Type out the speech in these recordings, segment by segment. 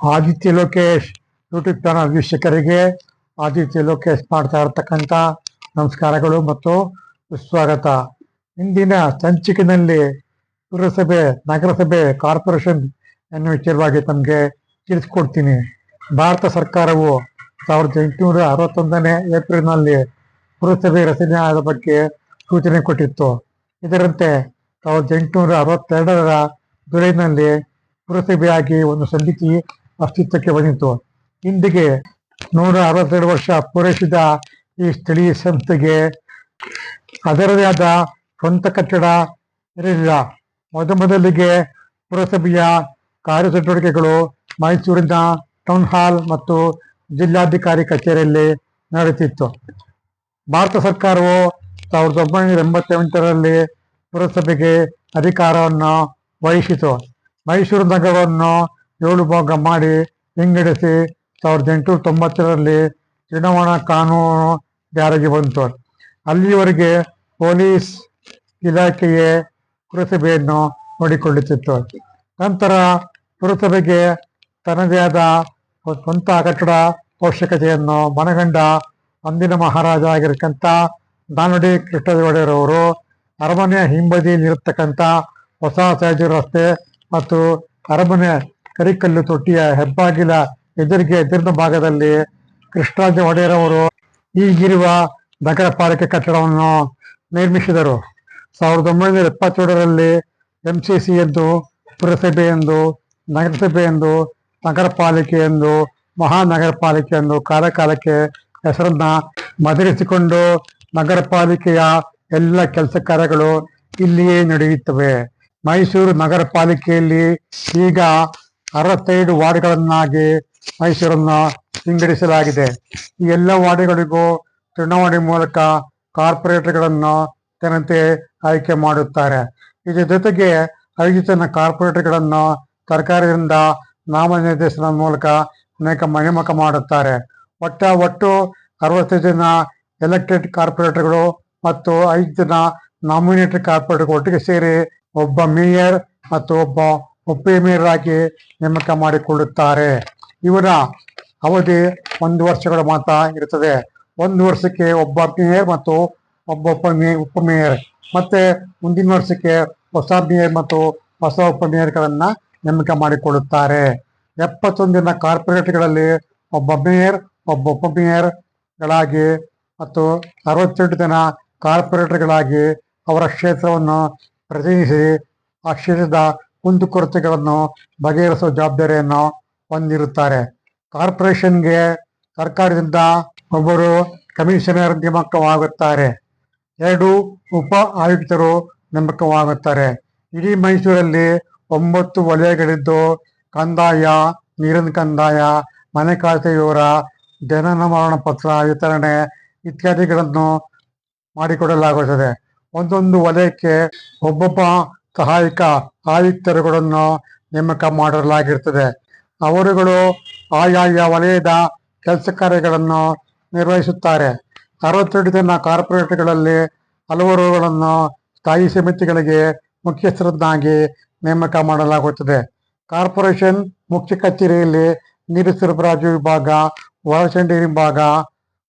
Aditya Lokesh YouTube channel ವೀಕ್ಷಕರಿಗೆ ಆದಿತ್ಯ ಲೋಕೇಶ್ ಮಾಡ್ತಾ ಇರತಕ್ಕಂಥ ನಮಸ್ಕಾರಗಳು ಮತ್ತು ಸುಸ್ವಾಗತ. ಇಂದಿನ ಸಂಚಿಕೆಯಲ್ಲಿ ಪುರಸಭೆ, ನಗರಸಭೆ, ಕಾರ್ಪೊರೇಷನ್ ಎನ್ನುವ ವಿಚಾರವಾಗಿ ತಮಗೆ ತಿಳಿಸ್ಕೊಡ್ತೀನಿ. ಭಾರತ ಸರ್ಕಾರವು ಸಾವಿರದ ಎಂಟುನೂರ ಅರವತ್ತೊಂದನೇ ಏಪ್ರಿಲ್ನಲ್ಲಿ ಪುರಸಭೆ ರಚನೆ ಆದ ಬಗ್ಗೆ ಸೂಚನೆ ಕೊಟ್ಟಿತ್ತು. ಇದರಂತೆ ಸಾವಿರದ ಎಂಟುನೂರ ಅರವತ್ತೆರಡರ ಜುಲೈನಲ್ಲಿ ಪುರಸಭೆಯಾಗಿ ಒಂದು ಸಮಿತಿ ಅಸ್ತಿತ್ವಕ್ಕೆ ಬಂದಿತು ಇಂದಿಗೆ ನೂರ ಅರವತ್ತೆರಡು ವರ್ಷ ಪೂರೈಸಿದ ಈ ಸ್ಥಳೀಯ ಸಂಸ್ಥೆಗೆ ಅದರದೇ ಆದ ಸ್ವಂತ ಕಟ್ಟಡ ಇರಲಿಲ್ಲ. ಮೊದಮೊದಲಿಗೆ ಪುರಸಭೆಯ ಕಾರ್ಯಚಟುವಟಿಕೆಗಳು ಮೈಸೂರಿನ ಟೌನ್ ಹಾಲ್ ಮತ್ತು ಜಿಲ್ಲಾಧಿಕಾರಿ ಕಚೇರಿಯಲ್ಲಿ ನಡೆಯುತ್ತಿತ್ತು. ಭಾರತ ಸರ್ಕಾರವು ಸಾವಿರದ ಒಂಬೈನೂರ ಎಂಬತ್ತೆಂಟರಲ್ಲಿ ಪುರಸಭೆಗೆ ಅಧಿಕಾರವನ್ನು ವಹಿಸಿತು. ಮೈಸೂರು ನಗರವನ್ನು ಏಳು ಭಾಗ ಮಾಡಿ ವಿಂಗಡಿಸಿ ಸಾವಿರದ ಎಂಟುನೂರ ತೊಂಬತ್ತರಲ್ಲಿ ಚುನಾವಣಾ ಕಾನೂನು ಜಾರಿಗೆ ಬಂತು. ಅಲ್ಲಿಯವರೆಗೆ ಪೊಲೀಸ್ ಇಲಾಖೆಯೇ ಪುರಸಭೆಯನ್ನು ನೋಡಿಕೊಳ್ಳುತ್ತಿತ್ತು. ನಂತರ ಪುರಸಭೆಗೆ ತನ್ನದೇ ಆದ ಸ್ವಂತ ಕಟ್ಟಡ ಅವಶ್ಯಕತೆಯನ್ನು ಮನಗಂಡ ಅಂದಿನ ಮಹಾರಾಜ ಆಗಿರತಕ್ಕಂಥ ನಾನುಡಿ ಕೃಷ್ಣದೇವಡೆಯರವರು ಅರಮನೆಯ ಹಿಂಬದಿಯಲ್ಲಿರತಕ್ಕಂಥ ಹೊಸ ಸಹಜ ರಸ್ತೆ ಮತ್ತು ಅರಮನೆ ಕರಿಕಲ್ಲು ತೊಟ್ಟಿಯ ಹೆಬ್ಬಾಗಿಲ ಎದುರಿಗೆ ಎದುರಿನ ಭಾಗದಲ್ಲಿ ಕೃಷ್ಣರಾಜ ಒಡೆಯರವರು ಈಗಿರುವ ನಗರ ಪಾಲಿಕೆ ಕಟ್ಟಡವನ್ನು ನಿರ್ಮಿಸಿದರು. ಸಾವಿರದ ಒಂಬೈನೂರ ಎಪ್ಪತ್ತೇಳರಲ್ಲಿ ಸಿ ಎಂದು ಪುರಸಭೆ ಎಂದು, ನಗರಸಭೆ ಎಂದು, ನಗರ ಪಾಲಿಕೆ ಎಂದು, ಮಹಾನಗರ ಪಾಲಿಕೆ ಎಂದು ಕಾಲಕಾಲಕ್ಕೆ ಹೆಸರನ್ನ ಬದಲಿಸಿಕೊಂಡು ನಗರ ಪಾಲಿಕೆಯ ಎಲ್ಲ ಕೆಲಸ ಕಾರ್ಯಗಳು ಇಲ್ಲಿಯೇ ನಡೆಯುತ್ತವೆ. ಮೈಸೂರು ನಗರ ಪಾಲಿಕೆಯಲ್ಲಿ ಈಗ ಅರವತ್ತೈದು ವಾರ್ಡ್ಗಳನ್ನಾಗಿ ಮೈಸೂರನ್ನು ವಿಂಗಡಿಸಲಾಗಿದೆ ಈ ಎಲ್ಲ ವಾರ್ಡ್ಗಳಿಗೂ ಚುನಾವಣೆ ಮೂಲಕ ಕಾರ್ಪೊರೇಟರ್ಗಳನ್ನು ಜನತೆ ಆಯ್ಕೆ ಮಾಡುತ್ತಾರೆ. ಇದರ ಜೊತೆಗೆ ಐದು ಜನ ಕಾರ್ಪೊರೇಟರ್ಗಳನ್ನು ಸರ್ಕಾರದಿಂದ ನಾಮನಿರ್ದೇಶನ ಮೂಲಕ ಅನೇಕ ನೇಮಕ ಮಾಡುತ್ತಾರೆ. ಒಟ್ಟ ಒಟ್ಟು ಅರವತ್ತು ಜನ ಎಲೆಕ್ಟೆಡ್ ಕಾರ್ಪೊರೇಟರ್ಗಳು ಮತ್ತು ಐದು ಜನ ನಾಮಿನೇಟೆಡ್ ಕಾರ್ಪೊರೇಟರ್ ಒಟ್ಟಿಗೆ ಸೇರಿ ಒಬ್ಬ ಮೇಯರ್ ಮತ್ತು ಒಬ್ಬ ಉಪ ಮೇಯರ್ ಆಗಿ ನೇಮಕ ಮಾಡಿಕೊಳ್ಳುತ್ತಾರೆ. ಇವರ ಅವಧಿ ಒಂದು ವರ್ಷಗಳು ಮಾತ್ರ ಇರುತ್ತದೆ. ಒಂದು ವರ್ಷಕ್ಕೆ ಒಬ್ಬ ಮೇಯರ್ ಮತ್ತು ಒಬ್ಬ ಉಪ ಮೇಯರ್ ಮತ್ತೆ ಮುಂದಿನ ವರ್ಷಕ್ಕೆ ಹೊಸ ಮೇಯರ್ ಮತ್ತು ಹೊಸ ಉಪ ಮೇಯರ್ಗಳನ್ನು ನೇಮಕ ಮಾಡಿಕೊಳ್ಳುತ್ತಾರೆ. ಎಪ್ಪತ್ತೊಂದು ದಿನ ಕಾರ್ಪೊರೇಟ್ಗಳಲ್ಲಿ ಒಬ್ಬ ಮೇಯರ್, ಒಬ್ಬ ಉಪ ಮೇಯರ್ಗಳಾಗಿ ಮತ್ತು ಅರವತ್ತೆಂಟು ದಿನ ಕಾರ್ಪೊರೇಟರ್ಗಳಾಗಿ ಅವರ ಕ್ಷೇತ್ರವನ್ನು ಪ್ರತಿನಿಧಿಸಿ ಆ ಕ್ಷೇತ್ರದ ಕುಂದುಕೊರತೆಗಳನ್ನು ಬಗೆಹರಿಸೋ ಜವಾಬ್ದಾರಿಯನ್ನು ಹೊಂದಿರುತ್ತಾರೆ. ಕಾರ್ಪೊರೇಷನ್ಗೆ ಸರ್ಕಾರದಿಂದ ಒಬ್ಬರು ಕಮಿಷನರ್ ನೇಮಕವಾಗುತ್ತಾರೆ. ಎರಡು ಉಪ ಆಯುಕ್ತರು ನೇಮಕವಾಗುತ್ತಾರೆ. ಇಡೀ ಮೈಸೂರಲ್ಲಿ ಒಂಬತ್ತು ವಲಯಗಳಿದ್ದು ಕಂದಾಯ, ನೀರಿನ ಕಂದಾಯ, ಮನೆ ಖಾತೆ ವಿವರ ಜನನ ಮರಣ ಪತ್ರ, ವಿತರಣೆ ಇತ್ಯಾದಿಗಳನ್ನು ಮಾಡಿಕೊಡಲಾಗುತ್ತದೆ. ಒಂದೊಂದು ವಲಯಕ್ಕೆ ಒಬ್ಬೊಬ್ಬ ಸಹಾಯಕ ಆಯುಕ್ತರುಗಳನ್ನು ನೇಮಕ ಮಾಡಲಾಗಿರ್ತದೆ. ಅವರುಗಳು ಆಯಾಯ ವಲಯದ ಕೆಲಸ ಕಾರ್ಯಗಳನ್ನು ನಿರ್ವಹಿಸುತ್ತಾರೆ. ಅರವತ್ತೆರಡು ಜನ ಕಾರ್ಪೊರೇಟ್ಗಳಲ್ಲಿ ಹಲವರುಗಳನ್ನು ಸ್ಥಾಯಿ ಸಮಿತಿಗಳಿಗೆ ಮುಖ್ಯಸ್ಥರನ್ನಾಗಿ ನೇಮಕ ಮಾಡಲಾಗುತ್ತದೆ. ಕಾರ್ಪೊರೇಷನ್ ಮುಖ್ಯ ಕಚೇರಿಯಲ್ಲಿ ನೀರು ಸರಬರಾಜು ವಿಭಾಗ ಒಳಚಂಡಿ ವಿಭಾಗ,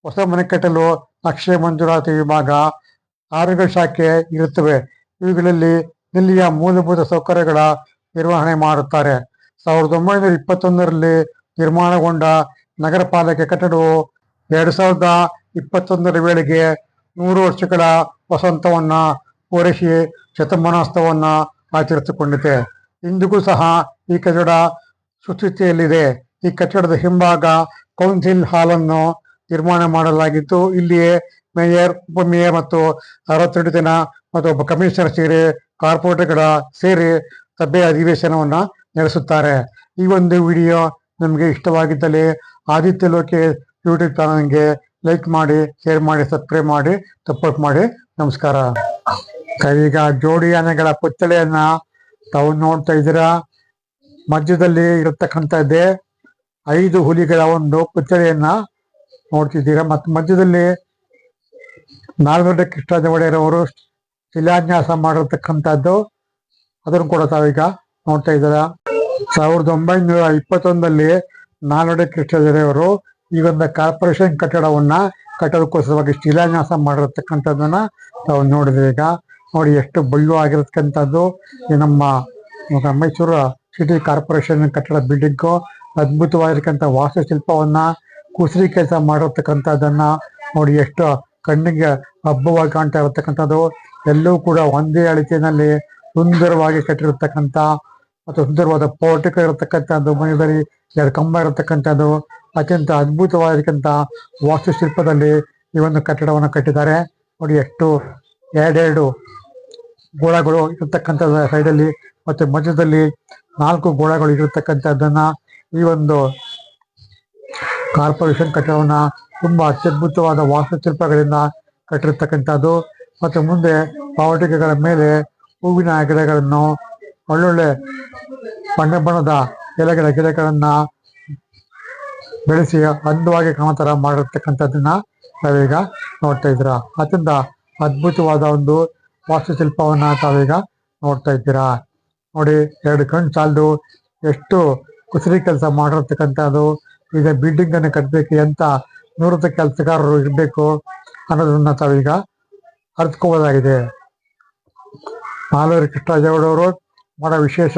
ಹೊಸ ಮನೆ ಕಟ್ಟಲು ನಕ್ಷೆ ಮಂಜೂರಾತಿ ವಿಭಾಗ, ಆರೋಗ್ಯ ಶಾಖೆ ಇರುತ್ತವೆ. ಇವುಗಳಲ್ಲಿ ದಿಲ್ಲಿಯ ಮೂಲಭೂತ ಸೌಕರ್ಯಗಳ ನಿರ್ವಹಣೆ ಮಾಡುತ್ತಾರೆ. ಸಾವಿರದ ಒಂಬೈನೂರ ಇಪ್ಪತ್ತೊಂದರಲ್ಲಿ ನಿರ್ಮಾಣಗೊಂಡ ನಗರ ಪಾಲಿಕೆ ಕಟ್ಟಡವು ಎರಡು ಸಾವಿರದ ಇಪ್ಪತ್ತೊಂದರ ವೇಳೆಗೆ ನೂರು ವರ್ಷಗಳ ವಸಂತವನ್ನ ಪೂರೈಸಿ ಶತಮಾನೋತ್ಸವವನ್ನ ಆಚರಿಸಿಕೊಂಡಿದೆ. ಇಂದಿಗೂ ಸಹ ಈ ಕಟ್ಟಡ ಸುಸ್ಥಿತಿಯಲ್ಲಿದೆ. ಈ ಕಟ್ಟಡದ ಹಿಂಭಾಗ ಕೌನ್ಸಿಲ್ ಹಾಲ್ ಅನ್ನು ನಿರ್ಮಾಣ ಮಾಡಲಾಗಿದ್ದು, ಇಲ್ಲಿಯೇ ಮೇಯರ್, ಉಪಮೇಯರ್ ಮತ್ತು ಅರವತ್ತೆರಡು ಜನ ಮತ್ತು ಒಬ್ಬ ಕಮಿಷನರ್ ಸೇರಿ, ಕಾರ್ಪೊರೇಟರ್ಗಳ ಸೇರಿ ಸಭೆ ಅಧಿವೇಶನವನ್ನು ನಡೆಸುತ್ತಾರೆ. ಈ ಒಂದು ವಿಡಿಯೋ ನಿಮಗೆ ಇಷ್ಟವಾಗಿದ್ದಲ್ಲಿ ಆದಿತ್ಯ ಲೋಕೆ ಯೂಟ್ಯೂಬ್ ಚಾನಲ್ಗೆ ಲೈಕ್ ಮಾಡಿ, ಶೇರ್ ಮಾಡಿ, ಸಬ್ಸ್ಕ್ರೈಬ್ ಮಾಡಿ, ಸಪೋರ್ಟ್ ಮಾಡಿ. ನಮಸ್ಕಾರ. ಈಗ ಜೋಡಿ ಆನೆಗಳ ಪುತ್ಥಳಿಯನ್ನ ತಾವು ನೋಡ್ತಾ ಇದ್ದೀರಾ? ಮಧ್ಯದಲ್ಲಿ ಇರತಕ್ಕಂಥದ್ದೇ ಐದು ಹುಲಿಗಳ ಒಂದು ಪುತ್ಥಳಿಯನ್ನ ನೋಡ್ತಿದ್ದೀರಾ? ಮತ್ತು ಮಧ್ಯದಲ್ಲಿ ನಾಲ್ಕು ಕೃಷ್ಣ ಒಡೆಯರವರು ಶಿಲಾನ್ಯಾಸ ಮಾಡಿರ್ತಕ್ಕಂಥದ್ದು ಅದನ್ನು ಕೂಡ ತಾವೀಗ ನೋಡ್ತಾ ಇದ್ದೀರ. ಸಾವಿರದ ಒಂಬೈನೂರ ಇಪ್ಪತ್ತೊಂದರಲ್ಲಿ ನಾಲ್ವಡೆ ಕೃಷ್ಣದೇವರು ಈ ಒಂದು ಕಾರ್ಪೊರೇಷನ್ ಕಟ್ಟಡವನ್ನ ಕಟ್ಟೋದಕ್ಕೋಸ್ಕರವಾಗಿ ಶಿಲಾನ್ಯಾಸ ಮಾಡಿರ್ತಕ್ಕಂಥದ್ದನ್ನ ತಾವು ನೋಡಿದ್ರೆ ಈಗ ನೋಡಿ ಎಷ್ಟು ಬಳ್ಳು ಆಗಿರತಕ್ಕಂಥದ್ದು. ನಮ್ಮ ಮೈಸೂರು ಸಿಟಿ ಕಾರ್ಪೊರೇಷನ್ ಕಟ್ಟಡ ಬಿಲ್ಡಿಂಗು ಅದ್ಭುತವಾಗಿರ್ತಕ್ಕಂಥ ವಾಸ್ತುಶಿಲ್ಪವನ್ನ ಕುಸರಿ ಕೆಲಸ ಮಾಡಿರ್ತಕ್ಕಂಥದ್ದನ್ನ ನೋಡಿ ಎಷ್ಟು ಕಣ್ಣಿಗೆ ಹಬ್ಬವಾಗಿ ಕಾಣ್ತಾ ಇರತಕ್ಕಂಥದ್ದು. ಎಲ್ಲವೂ ಕೂಡ ಒಂದೇ ಅಳತೆಯಲ್ಲಿ ಸುಂದರವಾಗಿ ಕಟ್ಟಿರತಕ್ಕಂಥ ಮತ್ತು ಸುಂದರವಾದ ಪೌಟಿಕ ಇರತಕ್ಕಂಥದ್ದು ಮನೆಯಲ್ಲಿ ಎರಡು ಕಂಬ ಇರತಕ್ಕಂಥದ್ದು, ಅತ್ಯಂತ ಅದ್ಭುತವಾಗಿರ್ತಕ್ಕಂಥ ವಾಸ್ತುಶಿಲ್ಪದಲ್ಲಿ ಈ ಒಂದು ಕಟ್ಟಡವನ್ನು ಕಟ್ಟಿದ್ದಾರೆ. ನೋಡಿ, ಎಷ್ಟು ಎರಡೆರಡು ಗೋಳಗಳು ಇರತಕ್ಕಂಥದ್ದು ಸೈಡಲ್ಲಿ ಮತ್ತೆ ಮಧ್ಯದಲ್ಲಿ ನಾಲ್ಕು ಗೋಳಗಳು ಇರತಕ್ಕಂಥದ್ದನ್ನ ಈ ಒಂದು ಕಾರ್ಪೊರೇಷನ್ ಕಟ್ಟಡವನ್ನು ತುಂಬಾ ಅತ್ಯದ್ಭುತವಾದ ವಾಸ್ತುಶಿಲ್ಪಗಳಿಂದ ಕಟ್ಟಿರ್ತಕ್ಕಂಥದ್ದು. ಮತ್ತೆ ಮುಂದೆ ಪಾವಟಿಕೆಗಳ ಮೇಲೆ ಹೂವಿನ ಗಿಡಗಳನ್ನು, ಒಳ್ಳೊಳ್ಳೆ ಬಣ್ಣ ಬಣ್ಣದ ಎಲೆಗಳ ಗಿಡಗಳನ್ನ ಬೆಳೆಸಿ ಅಂದವಾಗಿ ಕಾಣೋ ತರ ಮಾಡಿರ್ತಕ್ಕಂಥದ್ದನ್ನ ನಾವೀಗ ನೋಡ್ತಾ ಇದ್ದೀರಾ. ಅತ್ಯಂತ ಅದ್ಭುತವಾದ ಒಂದು ವಾಸ್ತುಶಿಲ್ಪವನ್ನ ತಾವೀಗ ನೋಡ್ತಾ ಇದ್ದೀರಾ. ನೋಡಿ, ಎರಡು ಕಣ್ಣು ಸಾಲದು ಎಷ್ಟು ಕುಸರಿ ಕೆಲಸ ಮಾಡಿರ್ತಕ್ಕಂಥದ್ದು. ಈಗ ಬಿಲ್ಡಿಂಗ್ ಅನ್ನು ಕಟ್ಟಬೇಕು ಎಂತ ನೂರತ್ತ ಕೆಲಸಗಾರರು ಇರಬೇಕು ಅನ್ನೋದನ್ನ ತಾವೀಗ ಅರ್ಥಕೋಬೋದಾಗಿದೆ ನಾಲ್ವರು ಕೃಷ್ಣರಾಜೇಗೌಡವರು ಬಹಳ ವಿಶೇಷ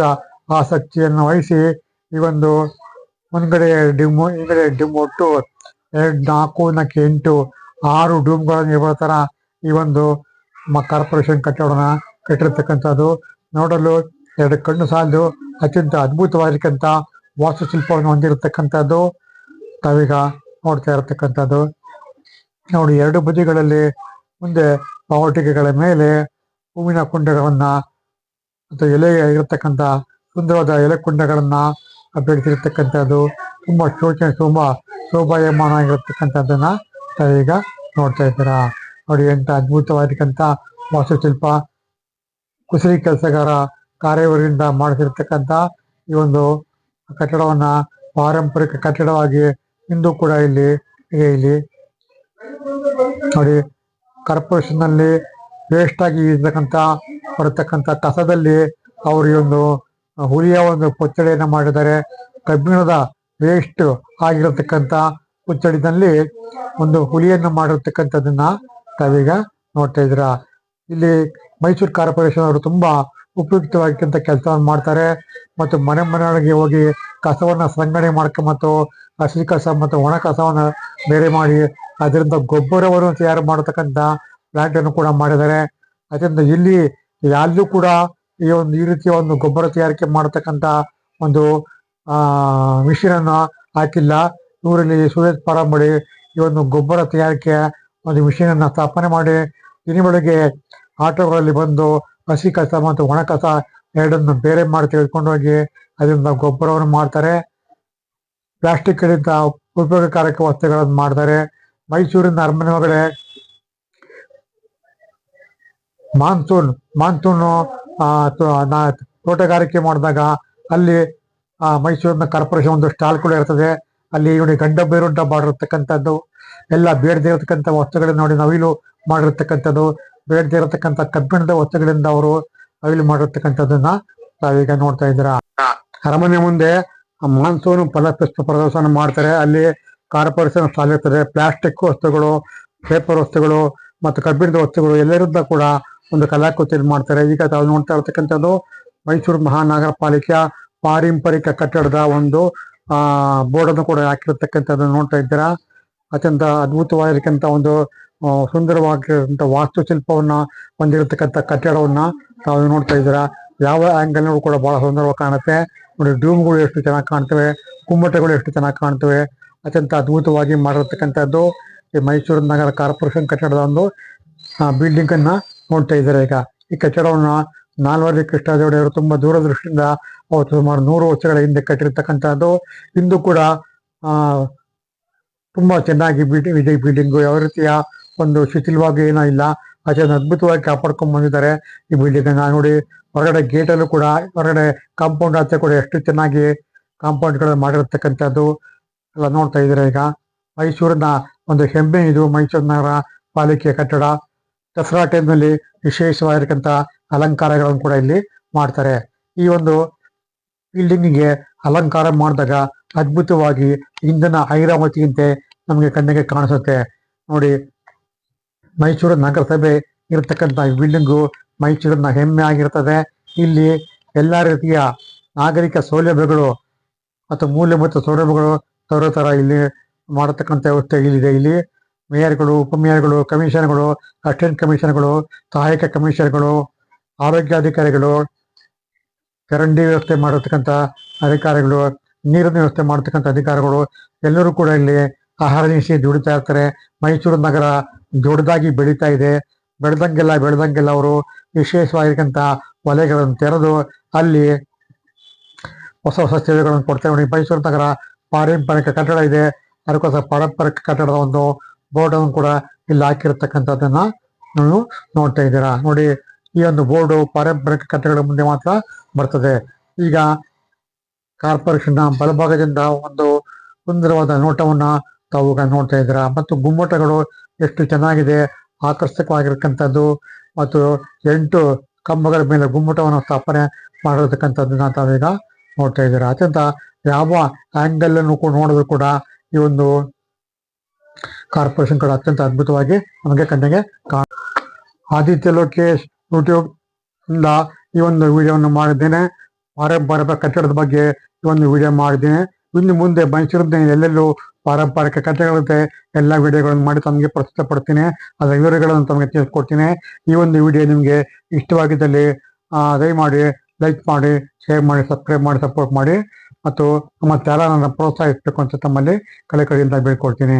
ಆಸಕ್ತಿಯನ್ನು ವಹಿಸಿ ಈ ಒಂದು ಮುಂದ್ಗಡೆ ಡಿಮ್, ಹಿಂದ್ಗಡೆ ಡಿಮ್ ಒಟ್ಟು ಎರಡು ನಾಲ್ಕು ನಾಲ್ಕು ಎಂಟು, ಆರು ಡೂಮ್ಗಳನ್ನು ಇರೋ ತರ ಈ ಒಂದು ಕಾರ್ಪೊರೇಷನ್ ಕಟ್ಟಡನ ಕಟ್ಟಿರ್ತಕ್ಕಂಥದ್ದು. ನೋಡಲು ಎರಡು ಕಣ್ಣು ಸಾಲದು, ಅತ್ಯಂತ ಅದ್ಭುತವಾಗಿರ್ತಕ್ಕಂಥ ವಾಸ್ತುಶಿಲ್ಪವನ್ನು ಹೊಂದಿರತಕ್ಕಂಥದ್ದು. ತಾವೀಗ ನೋಡ್ತಾ ಇರತಕ್ಕಂಥದ್ದು. ನೋಡಿ, ಎರಡು ಬದಿಗಳಲ್ಲಿ ಮುಂದೆ ಪಾವಟಿಕೆಗಳ ಮೇಲೆ ಹೂವಿನ ಕುಂಡಗಳನ್ನ ಮತ್ತು ಎಲೆ ಇರತಕ್ಕಂಥ ಸುಂದರವಾದ ಎಲೆ ಕುಂಡಗಳನ್ನ ಬೆಳೆಸಿರ್ತಕ್ಕಂಥದ್ದು ತುಂಬಾ ಶೋಚನೆ, ತುಂಬಾ ಶೋಭಾಯಮಾನ ಆಗಿರತಕ್ಕಂಥದ್ದನ್ನ ತಾವೀಗ ನೋಡ್ತಾ ಇದ್ದೀರಾ. ನೋಡಿ ಎಂತ ಅದ್ಭುತವಾಗಿರ್ತಕ್ಕಂಥ ವಾಸ್ತುಶಿಲ್ಪ. ಕುಸರಿ ಕೆಲಸಗಾರ ಕಾರ್ಯವರಿಂದ ಮಾಡಿಸಿರ್ತಕ್ಕಂಥ ಈ ಒಂದು ಕಟ್ಟಡವನ್ನ ಪಾರಂಪರಿಕ ಕಟ್ಟಡವಾಗಿ ಇಂದು ಕೂಡ ಇಲ್ಲಿ ಇಲ್ಲಿ ನೋಡಿ ಕಾರ್ಪೊರೇಷನ್ನಲ್ಲಿ ವೇಸ್ಟ್ ಆಗಿ ಇರ್ತಕ್ಕಂಥ, ಬರತಕ್ಕಂಥ ಕಸದಲ್ಲಿ ಅವರು ಒಂದು ಹುಲಿಯ ಒಂದು ಪುಚ್ಚಳಿಯನ್ನು ಮಾಡಿದ್ದಾರೆ. ಕಬ್ಬಿಣದ ವೇಸ್ಟ್ ಆಗಿರತಕ್ಕಂಥ ಪುಚ್ಚಳಿನಲ್ಲಿ ಒಂದು ಹುಲಿಯನ್ನು ಮಾಡಿರ್ತಕ್ಕಂಥದ್ದನ್ನ ತಾವೀಗ ನೋಡ್ತಾ ಇದ್ದೀರಾ. ಇಲ್ಲಿ ಮೈಸೂರು ಕಾರ್ಪೊರೇಷನ್ ಅವರು ತುಂಬಾ ಉಪಯುಕ್ತವಾಗಿರ್ತಕ್ಕಂಥ ಕೆಲಸವನ್ನು ಮಾಡ್ತಾರೆ. ಮತ್ತು ಮನೆ ಮನೆಯೊಳಗೆ ಹೋಗಿ ಕಸವನ್ನ ಸಂಗ್ರಹಣೆ ಮಾಡ್ಕೊಂಬತ್ತು ಹಸಿ ಕಸ ಮತ್ತು ಒಣ ಕಸವನ್ನು ಬೇರೆ ಮಾಡಿ, ಅದರಿಂದ ಗೊಬ್ಬರವನ್ನು ತಯಾರು ಮಾಡತಕ್ಕಂಥ ಪ್ಲಾಂಟ್ ಅನ್ನು ಕೂಡ ಮಾಡಿದ್ದಾರೆ. ಅದರಿಂದ ಇಲ್ಲಿ ಯಾರಿಗೂ ಕೂಡ ಈ ಒಂದು, ಈ ರೀತಿಯ ಒಂದು ಗೊಬ್ಬರ ತಯಾರಿಕೆ ಮಾಡತಕ್ಕಂಥ ಒಂದು ಮಿಷಿನ್ ಅನ್ನು ಹಾಕಿಲ್ಲ. ಇವರಲ್ಲಿ ಸುರೇಶ್ ಪರಂಬಳಿ ಈ ಒಂದು ಗೊಬ್ಬರ ತಯಾರಿಕೆ ಒಂದು ಮಿಷಿನ್ ಅನ್ನ ಸ್ಥಾಪನೆ ಮಾಡಿ ದಿನ ಬೆಳಗ್ಗೆ ಆಟೋಗಳಲ್ಲಿ ಬಂದು ಹಸಿ ಕಸ ಮತ್ತು ಒಣ ಕಸ ಎರಡನ್ನು ಬೇರೆ ಮಾಡಿ ತೆಗೆದುಕೊಂಡು ಹೋಗಿ, ಅದರಿಂದ ಗೊಬ್ಬರವನ್ನು ಮಾಡ್ತಾರೆ ಪ್ಲಾಸ್ಟಿಕ್ ಗಳಿಂದ ಉಪಯೋಗಕಾರಕ ವಸ್ತುಗಳನ್ನು ಮಾಡ್ತಾರೆ. ಮೈಸೂರಿನ ಅರಮನೆ ಒಳಗಡೆ ಮಾನ್ಸೂನ್ ಮಾನ್ಸೂನ್ ತೋಟಗಾರಿಕೆ ಮಾಡಿದಾಗ ಅಲ್ಲಿ ಮೈಸೂರಿನ ಕಾರ್ಪೊರೇಷನ್ ಒಂದು ಸ್ಟಾಲ್ ಕೂಡ ಇರ್ತದೆ. ಅಲ್ಲಿ ನೋಡಿ ಗಂಡ ಬೇರುಂಡ ಮಾಡಿರ್ತಕ್ಕಂಥದ್ದು, ಎಲ್ಲ ಬೇಡದೇ ಇರತಕ್ಕಂಥ ವಸ್ತುಗಳನ್ನ ನೋಡಿ ನವಿಲು ಮಾಡಿರ್ತಕ್ಕಂಥದ್ದು, ಬೇಡದೇ ಇರತಕ್ಕಂಥ ಕಬ್ಬಿಣದ ವಸ್ತುಗಳಿಂದ ಅವರು ನವಿಲು ಮಾಡಿರ್ತಕ್ಕಂಥದ್ದನ್ನ ತಾವೀಗ ನೋಡ್ತಾ ಇದ್ದೀರಾ. ಅರಮನೆ ಮುಂದೆ ಮಾನ್ಸೂನ್ ಫಲಪುಷ್ಪ ಪ್ರದರ್ಶನ ಮಾಡ್ತಾರೆ. ಅಲ್ಲಿ ಕಾರ್ಪೊರೇಷನ್ ಸ್ಟಾಲ್ ಇರ್ತದೆ ಪ್ಲಾಸ್ಟಿಕ್ ವಸ್ತುಗಳು ಪೇಪರ್ ವಸ್ತುಗಳು ಮತ್ತು ಕಬ್ಬಿಣದ ವಸ್ತುಗಳು ಎಲ್ಲರಿಂದ ಕೂಡ ಒಂದು ಕಲಾಕೃತಿಯನ್ನು ಮಾಡ್ತಾರೆ. ಈಗ ತಾವು ನೋಡ್ತಾ ಇರತಕ್ಕಂಥದ್ದು ಮೈಸೂರು ಮಹಾನಗರ ಪಾಲಿಕೆಯ ಪಾರಂಪರಿಕ ಕಟ್ಟಡದ ಒಂದು, ಆ ಬೋರ್ಡ್ ಅನ್ನು ಕೂಡ ಹಾಕಿರತಕ್ಕಂಥದ್ದು ನೋಡ್ತಾ ಇದ್ದೀರಾ? ಅತ್ಯಂತ ಅದ್ಭುತವಾಗಿರ್ತಕ್ಕಂಥ ಒಂದು ಸುಂದರವಾಗಿರುವಂಥ ವಾಸ್ತುಶಿಲ್ಪವನ್ನ ಹೊಂದಿರತಕ್ಕಂಥ ಕಟ್ಟಡವನ್ನ ತಾವು ನೋಡ್ತಾ ಇದ್ದೀರಾ? ಯಾವ ಆಂಗಲ್ ಕೂಡ ಬಹಳ ಸುಂದರವಾಗಿ ಕಾಣುತ್ತೆ. ನೋಡಿ ಡೂಮ್ಗಳು ಎಷ್ಟು ಚೆನ್ನಾಗಿ ಕಾಣ್ತವೆ, ಕುಮ್ಮಟಗಳು ಎಷ್ಟು ಚೆನ್ನಾಗಿ ಕಾಣ್ತವೆ, ಅತ್ಯಂತ ಅದ್ಭುತವಾಗಿ ಮಾಡಿರ್ತಕ್ಕಂಥದ್ದು ಈ ಮೈಸೂರು ನಗರ ಕಾರ್ಪೊರೇಷನ್ ಕಟ್ಟಡದ ಒಂದು ಬಿಲ್ಡಿಂಗ್ ಅನ್ನ ನೋಡ್ತಾ ಇದ್ದಾರೆ ಈಗ. ಈ ಕಟ್ಟಡವನ್ನ ನಾಲ್ವರಿ ಕೃಷ್ಣದೇವಡೆಯವರು ತುಂಬಾ ದೂರದೃಷ್ಟಿಯಿಂದ ಅವತ್ತು ಸುಮಾರು ನೂರು ವರ್ಷಗಳ ಹಿಂದೆ ಕಟ್ಟಿರ್ತಕ್ಕಂಥದ್ದು. ಇಂದು ಕೂಡ ತುಂಬಾ ಚೆನ್ನಾಗಿ ಬಿಲ್ಡಿಂಗ್ ಇದೆ. ಬಿಲ್ಡಿಂಗು ಯಾವ ರೀತಿಯ ಒಂದು ಶಿಥಿಲವಾಗಿ ಏನೋ ಇಲ್ಲ. ಅತ್ಯಂತ ಅದ್ಭುತವಾಗಿ ಕಾಪಾಡ್ಕೊಂಡ್ ಬಂದಿದ್ದಾರೆ. ಈ ಬಿಲ್ಡಿಂಗ್ ಅನ್ನ ನೋಡಿ ಹೊರಗಡೆ ಗೇಟ್ ಅಲ್ಲೂ ಕೂಡ, ಹೊರಗಡೆ ಕಾಂಪೌಂಡ್ ಆಚೆ ಕೂಡ ಎಷ್ಟು ಚೆನ್ನಾಗಿ ಕಾಂಪೌಂಡ್ಗಳನ್ನು ಮಾಡಿರ್ತಕ್ಕಂಥದ್ದು ಎಲ್ಲ ನೋಡ್ತಾ ಇದ್ದೀರಾ ಈಗ. ಮೈಸೂರಿನ ಒಂದು ಹೆಮ್ಮೆ ಇದು ಮೈಸೂರು ನಗರ ಪಾಲಿಕೆಯ ಕಟ್ಟಡ. ದಸರಾ ಟೈಮ್ನಲ್ಲಿ ವಿಶೇಷವಾಗಿರ್ತಕ್ಕಂಥ ಅಲಂಕಾರಗಳನ್ನು ಕೂಡ ಇಲ್ಲಿ ಮಾಡ್ತಾರೆ. ಈ ಒಂದು ಬಿಲ್ಡಿಂಗಿಗೆ ಅಲಂಕಾರ ಮಾಡಿದಾಗ ಅದ್ಭುತವಾಗಿ ಇಂಧನ ಐರಾವತಿಯಂತೆ ನಮಗೆ ಕಣ್ಣಿಗೆ ಕಾಣಿಸುತ್ತೆ. ನೋಡಿ, ಮೈಸೂರು ನಗರಸಭೆ ಇರತಕ್ಕಂಥ ಬಿಲ್ಡಿಂಗು ಮೈಸೂರಿನ ಹೆಮ್ಮೆ ಆಗಿರ್ತದೆ. ಇಲ್ಲಿ ಎಲ್ಲ ರೀತಿಯ ನಾಗರಿಕ ಸೌಲಭ್ಯಗಳು ಮತ್ತು ಮೂಲಭೂತ ಸೌಲಭ್ಯಗಳು ತರೋ ತರ ಇಲ್ಲಿ ಮಾಡತಕ್ಕಂಥ ವ್ಯವಸ್ಥೆ ಇಲ್ಲಿದೆ. ಇಲ್ಲಿ ಮೇಯರ್ಗಳು, ಉಪಮೇಯರ್ಗಳು ಕಮಿಷನ್ಗಳು ಅಸಿಸ್ಟೆಂಟ್ ಕಮಿಷನ್ಗಳು ಸಹಾಯಕ ಕಮಿಷನ್ಗಳು ಆರೋಗ್ಯಾಧಿಕಾರಿಗಳು ಚರಂಡಿ ವ್ಯವಸ್ಥೆ ಮಾಡತಕ್ಕಂಥ ಅಧಿಕಾರಿಗಳು, ನೀರಿನ ವ್ಯವಸ್ಥೆ ಮಾಡತಕ್ಕಂಥ ಅಧಿಕಾರಿಗಳು ಎಲ್ಲರೂ ಕೂಡ ಇಲ್ಲಿ ಆಹಾರ ನಿಶಿ ದುಡಿತಾ ಇರ್ತಾರೆ. ಮೈಸೂರು ನಗರ ದೊಡ್ಡದಾಗಿ ಬೆಳೀತಾ ಇದೆ. ಬೆಳೆದಂಗೆಲ್ಲ ಬೆಳೆದಂಗೆಲ್ಲ ಅವರು ವಿಶೇಷವಾಗಿರ್ತಕ್ಕಂಥ ವಲಯಗಳನ್ನು ತೆರೆದು ಅಲ್ಲಿ ಹೊಸ ಹೊಸ ಸೇವೆಗಳನ್ನು ಕೊಡ್ತೇವೆ ನೋಡಿ. ಮೈಸೂರು ನಗರ ಪಾರಂಪರಿಕ ಕಟ್ಟಡ ಇದೆ. ಅದಕ್ಕೋಸ್ಕರ ಪಾರಂಪರಿಕ ಕಟ್ಟಡದ ಒಂದು ಬೋರ್ಡ್ ಅನ್ನು ಕೂಡ ಇಲ್ಲಿ ಹಾಕಿರ್ತಕ್ಕಂಥದ್ದನ್ನ ನೀವು ನೋಡ್ತಾ ಇದ್ದೀರಾ. ನೋಡಿ, ಈ ಒಂದು ಬೋರ್ಡು ಪಾರಂಪರಿಕ ಕಟ್ಟಡಗಳ ಮುಂದೆ ಮಾತ್ರ ಬರ್ತದೆ. ಈಗ ಕಾರ್ಪೊರೇಷನ್ ಬಲಭಾಗದಿಂದ ಒಂದು ಸುಂದರವಾದ ನೋಟವನ್ನ ತಾವು ನೋಡ್ತಾ ಇದ್ದೀರಾ. ಮತ್ತು ಗುಮ್ಮಟಗಳು ಎಷ್ಟು ಚೆನ್ನಾಗಿದೆ, ಆಕರ್ಷಕವಾಗಿರ್ತಕ್ಕಂಥದ್ದು. ಮತ್ತು ಎಂಟು ಕಂಬಗಳ ಮೇಲೆ ಗುಮ್ಮಟವನ್ನು ಸ್ಥಾಪನೆ ಮಾಡಿರತಕ್ಕಂಥದ್ದನ್ನ ತಾವೀಗ ನೋಡ್ತಾ ಇದ್ದೀರಾ. ಅತ್ಯಂತ ಯಾವ ಆಂಗಲ್ ಅನ್ನು ಕೂಡ ನೋಡಿದ್ರು ಕೂಡ ಈ ಒಂದು ಕಾರ್ಪೊರೇಷನ್ ಕೂಡ ಅತ್ಯಂತ ಅದ್ಭುತವಾಗಿ ನಮಗೆ ಕಣ್ಣಿಗೆ ಕಾಣ ಆದಿತ್ಯ ಲೋಕೇಶ್ ಯೂಟ್ಯೂಬ್ ಇಂದ ಈ ಒಂದು ವಿಡಿಯೋವನ್ನು ಮಾಡಿದ್ದೇನೆ. ಪಾರಂಪರಿಕ ಕಟ್ಟಡದ ಬಗ್ಗೆ ಈ ಒಂದು ವಿಡಿಯೋ ಮಾಡಿದ್ದೇನೆ. ಇನ್ನು ಮುಂದೆ ಮೈಸೂರಿನ ಎಲ್ಲೆಲ್ಲೂ ಪಾರಂಪರಿಕ ಕಥೆಗಳಂತೆ ಎಲ್ಲ ವಿಡಿಯೋಗಳನ್ನು ಮಾಡಿ ತಮಗೆ ಪ್ರಸ್ತುತ ಪಡ್ತೀನಿ ಅದರ ವಿವರಗಳನ್ನು ತಮಗೆ ತಿಳಿಸ್ಕೊಡ್ತೀನಿ. ಈ ಒಂದು ವಿಡಿಯೋ ನಿಮಗೆ ಇಷ್ಟವಾಗಿದ್ದಲ್ಲಿ ದಯಮಾಡಿ ಲೈಕ್ ಮಾಡಿ, ಶೇರ್ ಮಾಡಿ, ಸಬ್ಸ್ಕ್ರೈಬ್ ಮಾಡಿ, ಸಪೋರ್ಟ್ ಮಾಡಿ. ಮತ್ತು ನಮ್ಮ ಚಾನಲನ್ನು ಪ್ರೋತ್ಸಾಹಿಸಬೇಕು ಅಂತ ತಮ್ಮಲ್ಲಿ ಕಲೆ ಕಡೆಯಿಂದ ಬೇಡ್ಕೊಡ್ತೀನಿ.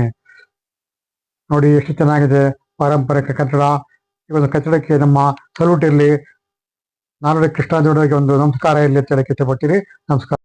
ನೋಡಿ ಎಷ್ಟು ಚೆನ್ನಾಗಿದೆ ಪಾರಂಪರಿಕ ಕಟ್ಟಡ. ಈ ಒಂದು ಕಟ್ಟಡಕ್ಕೆ ನಮ್ಮ ಸಲ್ಯೂಟ್ ಇರಲಿ ಕೃಷ್ಣ ಕೃಷ್ಣದೇವರಿಗೆ ಒಂದು ನಮಸ್ಕಾರ ಇರಲಿ ಅಂತ ಹೇಳಕ್ಕೆ ಇಷ್ಟಪಡ್ತೀನಿ. ನಮಸ್ಕಾರ.